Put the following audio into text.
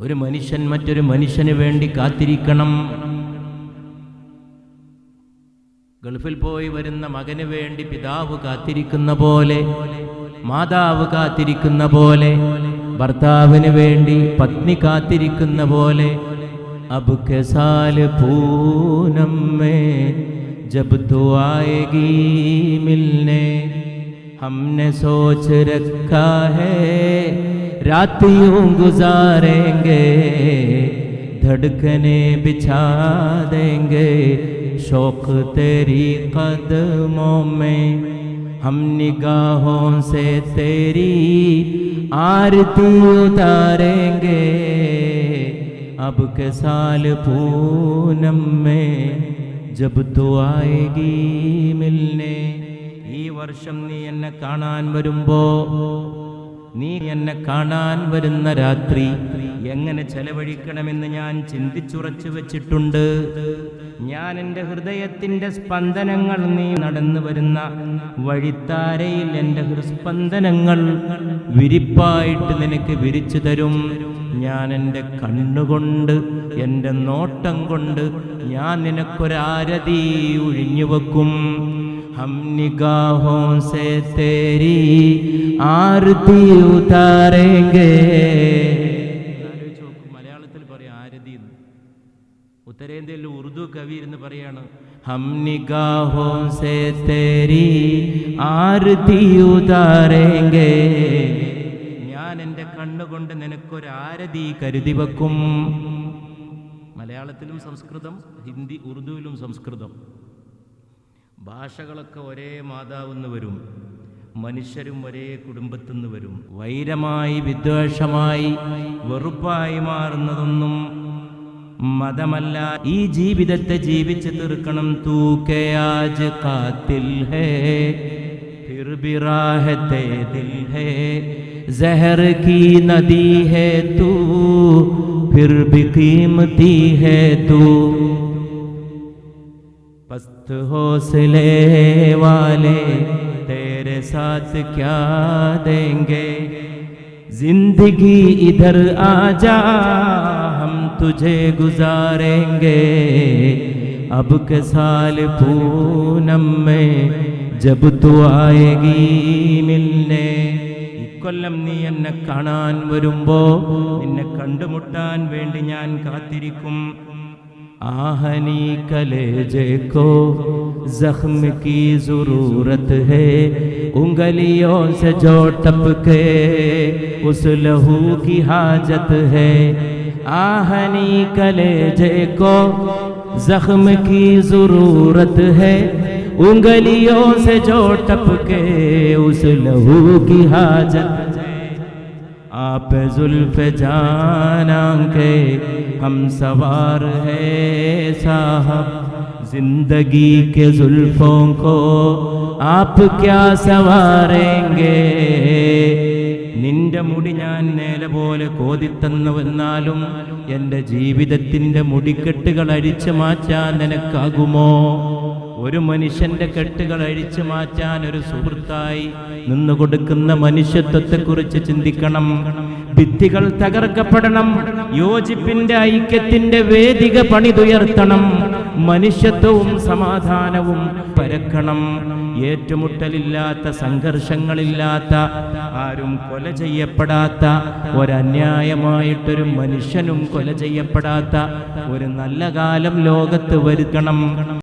ഒരു മനുഷ്യൻ മറ്റൊരു മനുഷ്യന് വേണ്ടി കാത്തിരിക്കണം. ഗൾഫിൽ പോയി വരുന്ന മകന് വേണ്ടി പിതാവ് കാത്തിരിക്കുന്ന പോലെ മാതാവ് കാത്തിരിക്കുന്ന പോലെ ഭർത്താവിന് വേണ്ടി പത്നി കാത്തിരിക്കുന്ന പോലെ അബ്ഖസാൽ പൂനമ്മേ ജബ് तो आएगी मिलने हमने रात यूं गुजारेंगे धड़कने बिछा देंगे शौक तेरी कदमों में हम निगाहों से तेरी आरती उतारेंगे अब के साल पूनम में जब तू आएगी मिलने ഈ വർഷം നീ എന്നെ കാണാൻ വരുമ്പോ നീ എന്നെ കാണാൻ വരുന്ന രാത്രി എങ്ങനെ ചെലവഴിക്കണമെന്ന് ഞാൻ ചിന്തിച്ചുറച്ചു വെച്ചിട്ടുണ്ട്. ഞാൻ എന്റെ ഹൃദയത്തിന്റെ സ്പന്ദനങ്ങൾ നീ നടന്നു വരുന്ന വഴിത്താരയിൽ എന്റെ ഹൃസ്പന്ദനങ്ങൾ വിരിപ്പായിട്ട് നിനക്ക് വിരിച്ചു തരും. ഞാൻ എന്റെ കണ്ണുകൊണ്ട് എന്റെ നോട്ടം കൊണ്ട് ഞാൻ നിനക്കൊരാരതി ഒഴിഞ്ഞു വെക്കും. हम निगाहों से तेरी आरती उतारेंगे മലയാളത്തിൽ പറയാം ആരതി എന്ന്. ഉത്തരേന്ത്യയിൽ ഉറുദു കവി എന്ന് പറയാണ് ഹം നിഗാഹോ സേ തേരി ആരതി ഉതാരേങ്കേ ഞാൻ എൻ്റെ കണ്ണുകൊണ്ട് നിനക്കൊരു ആരതി കരുതി വെക്കും മലയാളത്തിലും സംസ്കൃതം ഹിന്ദി ഉറുദുവിലും സംസ്കൃതം ഭാഷകളൊക്കെ ഒരേ മാതാവെന്ന് വരും. മനുഷ്യരും ഒരേ കുടുംബത്തിൽ നിന്ന് വരും. വൈരമായി വിദ്വേഷമായി വെറുപ്പായി മാറുന്നതൊന്നും മതമല്ല. ഈ ജീവിതത്തെ ജീവിച്ച് തീർക്കണം. തൂക്കയാജ് കാത്തിൽ ഹേ ഫിർ ബിറാഹത്തെ ദിൽ ഹേ ജഹർ കി നദി ഹേ തൂ ഫിർ ബിഖീമതി ഹേ തൂ. है तू पस्त हौसले वाले तेरे साथ क्या देंगे जिंदगी इधर आ जा हम तुझे गुजारेंगे अब के साल पूनम में जब तू आएगी मिलने ഇക്കൊല്ലം നീ എന്നെ കാണാൻ വരുമ്പോ നിന്നെ കണ്ടുമുട്ടാൻ വേണ്ടി ഞാൻ കാത്തിരിക്കും آہنی کلیجے کو زخم کی ضرورت ہے۔ انگلیوں سے جو ٹپکے اس لہو کی حاجت ہے۔ آہنی کلیجے کو زخم کی ضرورت ہے۔ انگلیوں سے جو ٹپکے اس لہو کی حاجت आप जुल्फ जाना के हम सवार है साहब जिंदगी के जुल्फों को आप क्या सवारेंगे നിന്റെ മുടി ഞാൻ നേല പോലെ കോതിത്തന്നു വന്നാലും എൻ്റെ ജീവിതത്തിൻ്റെ മുടിക്കെട്ടുകൾ അഴിച്ചു മാറ്റാൻ നിനക്കാകുമോ ഒരു മനുഷ്യന്റെ കെട്ടുകൾ അഴിച്ചു മാറ്റാൻ ഒരു സുഹൃത്തായി നിന്നു കൊടുക്കുന്ന മനുഷ്യത്വത്തെക്കുറിച്ച് ചിന്തിക്കണം. ഭിത്തികൾ തകർക്കപ്പെടണം. യോജിപ്പിന്റെ ഐക്യത്തിന്റെ വേദിക പണിതുയർത്തണം. മനുഷ്യത്വവും സമാധാനവും പരക്കണം. ഏറ്റുമുട്ടലില്ലാത്ത സംഘർഷങ്ങളില്ലാത്ത ആരും കൊല ചെയ്യപ്പെടാത്ത ഒരന്യായമായിട്ടൊരു മനുഷ്യനും കൊല ചെയ്യപ്പെടാത്ത ഒരു നല്ല കാലം ലോകത്ത് വരുത്തണം.